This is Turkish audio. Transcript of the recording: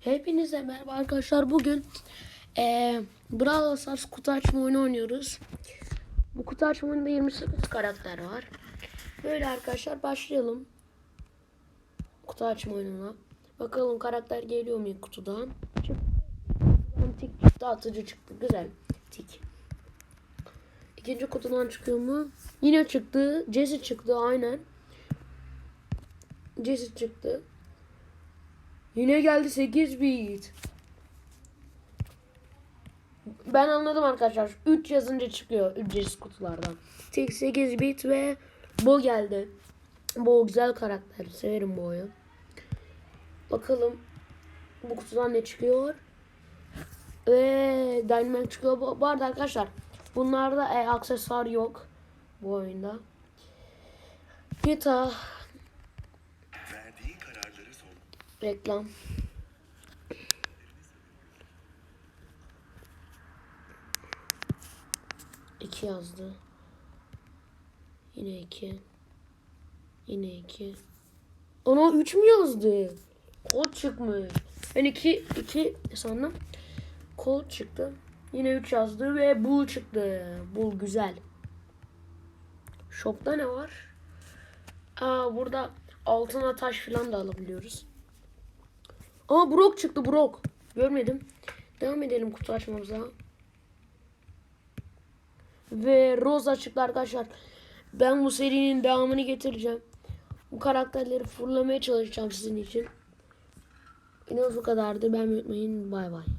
Hepinize merhaba arkadaşlar. Bugün eee Brawl Stars kutu açma oyunu oynuyoruz. Bu kutu açma oyununda 28 karakter var. Böyle arkadaşlar başlayalım. Kutu açma oyununa. Bakalım karakter geliyor mu kutudan. Çıktı. Tik çıktı, atıcı çıktı. Güzel. Tik. İkinci kutudan çıkıyor mu? Yine çıktı. Jesse çıktı aynen. Jesse çıktı. Yine geldi 8 bit. Ben anladım arkadaşlar. 3 yazınca çıkıyor ücretsiz kutulardan. Tek 8 bit ve Bo geldi. Bo güzel karakter. Severim Bo'yu. Bakalım bu kutudan ne çıkıyor. Ve Dynamite çıkıyor. Bu, bu arada arkadaşlar bunlarda e, aksesuar yok bu oyunda. Gita reklam. İki yazdı. Yine iki. Yine iki. Ana üç mü yazdı? Kod çıkmış. Ben iki, iki sandım. Kod çıktı. Yine üç yazdı ve bul çıktı. Bul güzel. Shop'ta ne var? Aa burada altına taş falan da alabiliyoruz. Aa Brock çıktı Brock. Görmedim. Devam edelim kutu açmamıza. Ve Rosa çıktı arkadaşlar. Ben bu serinin devamını getireceğim. Bu karakterleri fırlamaya çalışacağım sizin için. Yine bu kadardı. Ben unutmayın. Bay bay.